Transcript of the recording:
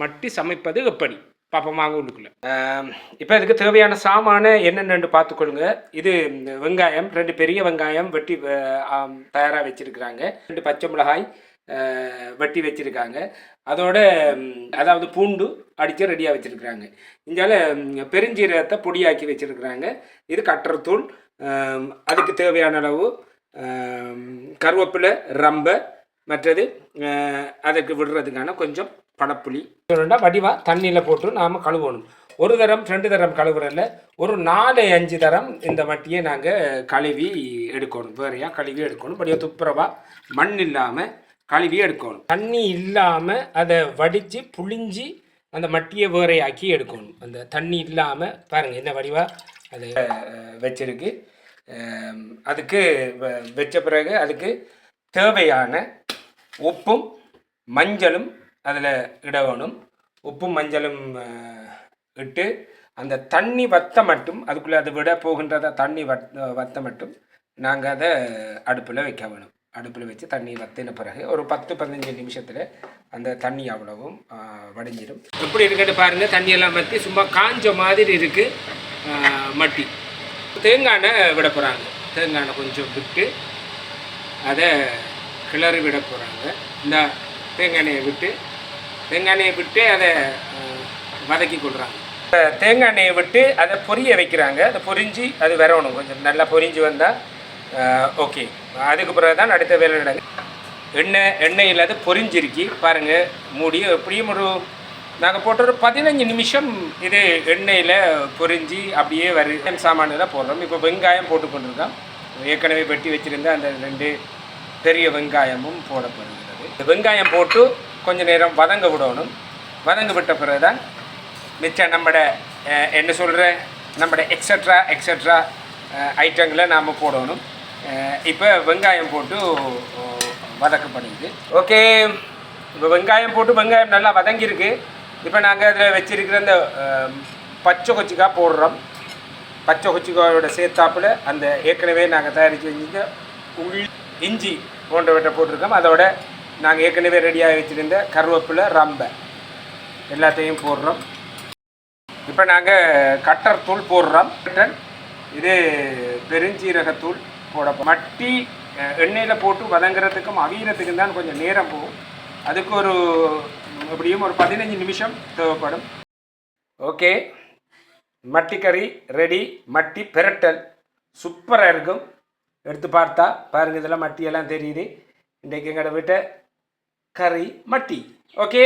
மட்டி சமைப்பது எப்படி? பார்ப்போம் வாங்க உள்ளுக்குள்ள. இப்போ இதுக்கு தேவையான சாமான என்னென்னு பார்த்துக்கொள்ளுங்க இது இந்த வெங்காயம் ரெண்டு பெரிய வெங்காயம் வெட்டி தயாராக வச்சுருக்குறாங்க. ரெண்டு பச்சை மிளகாய் வெட்டி வச்சுருக்காங்க. அதோட அதாவது பூண்டு அடித்து ரெடியாக வச்சுருக்குறாங்க. இங்கால பெருஞ்சீரகத்தை பொடியாக்கி வச்சிருக்கிறாங்க. இது கட்டுறத்தூள் அதுக்கு தேவையான அளவு கருவேப்பிலை ரம்பை மற்றது அதற்கு அதுக்கு விடுறதுக்கான கொஞ்சம் படப்புளி ரெண்டா வடிவாக தண்ணியில் போட்டு நாம் கழுவணும். ஒரு தரம் ரெண்டு தரம் கழுவுறதில்ல ஒரு நாலு அஞ்சு தரம் இந்த மட்டியை நாங்கள் கழுவி எடுக்கணும். வேறையாக கழுவி எடுக்கணும். படியாக துப்புரவாக மண் இல்லாமல் கழுவி எடுக்கணும். தண்ணி இல்லாமல் அதை வடித்து புளிஞ்சு அந்த மட்டியை வேறையாக்கி எடுக்கணும். அந்த தண்ணி இல்லாமல் பாருங்கள் இந்த வடிவாக அதை வச்சிருக்கு. அதுக்கு வ- வச்ச பிறகு அதுக்கு தேவையான உப்பும் மஞ்சளும் அதில் இட வேணும். உப்பும் மஞ்சளும் இட்டு அந்த தண்ணி வத்த மட்டும் அதுக்குள்ளே அதை விட போகின்றத தண்ணி வத் வத்த மட்டும் நாங்கள் அதை அடுப்பில் வைக்க வேணும். அடுப்பில் வச்சு தண்ணி வத்தின பிறகு ஒரு பத்து பதினஞ்சு நிமிஷத்தில் அந்த தண்ணி அவ்வளவும் வடிஞ்சிடும் எப்படி இருக்குன்னு பாருங்கள் தண்ணியெல்லாம் வற்றி சும்மா காஞ்ச மாதிரி இருக்குது மட்டி. தேங்காய் எண்ணெய் விட போகிறாங்க தேங்காய் எண்ணெய் கொஞ்சம் விட்டு அதை கிளறி விட போகிறாங்க இந்த தேங்காய் எண்ணெயை விட்டு தேங்காய் எண்ணெயை விட்டு அதை வதக்கி கொள்கிறாங்க தேங்காய் எண்ணெயை விட்டு அதை பொரிய வைக்கிறாங்க. அதை பொரிஞ்சு அது வரணும். கொஞ்சம் நல்லா பொரிஞ்சு வந்தால் ஓகே. அதுக்கு பிறகு தான் அடுத்த வேலை நடக்குது. எண்ணெய் எண்ணெயில் அது பொரிஞ்சிருக்கி. பாருங்கள் மூடி எப்படியும் ஒரு நாங்கள் போட்ட ஒரு பதினஞ்சு நிமிஷம் இது எண்ணெயில் பொரிஞ்சு அப்படியே வரு சாமானெல்லாம் போடுறோம். இப்போ வெங்காயம் போட்டு கொண்டிருக்கோம். ஏற்கனவே வெட்டி வச்சுருந்த அந்த ரெண்டு பெரிய வெங்காயமும் போடப்படுகிறது. இந்த வெங்காயம் போட்டு கொஞ்ச நேரம் வதங்க விடணும். வதங்க விட்ட பிறகு தான் மிச்சம் நம்மட என்ன சொல்கிற நம்மட எக்ஸட்ரா எக்ஸட்ரா ஐட்டங்களை நாம் போடணும். இப்போ வெங்காயம் போட்டு வதக்கப்படுது ஓகே இப்போ வெங்காயம் போட்டு வெங்காயம் நல்லா வதங்கியிருக்கு. இப்போ நாங்கள் அதில் வச்சிருக்கிற அந்த பச்சை கொச்சிக்காய் போடுறோம். பச்சை கொச்சிக்காயோட சேர்த்தாப்புல அந்த ஏற்கனவே நாங்கள் தயாரித்து வச்சுருந்த உள் இஞ்சி போன்றவற்றை போட்டிருக்கோம். அதோட நாங்கள் ஏற்கனவே ரெடியாக வச்சுருந்த கருவேப்பிலை ரம்பை எல்லாத்தையும் போடுறோம். இப்போ நாங்கள் கட்டர் தூள் போடுறோம். கட்டர் இது பெருஞ்சீரகத்தூள் போட மட்டி எண்ணெயில் போட்டு வதங்குறதுக்கும் அவியறதுக்கும் தான் கொஞ்சம் நேரம் போகும். அதுக்கு ஒரு எப்படியும் ஒரு பதினஞ்சு நிமிஷம் தேவைப்படும். ஓகே. மட்டி கறி ரெடி மட்டி பெரட்டல். சூப்பராக இருக்கும். எடுத்து பார்த்தா பாருங்க இதெல்லாம் மட்டியெல்லாம் தெரியுது. இன்றைக்கு எங்களோட வீட்டை கறி மட்டி. ஓகே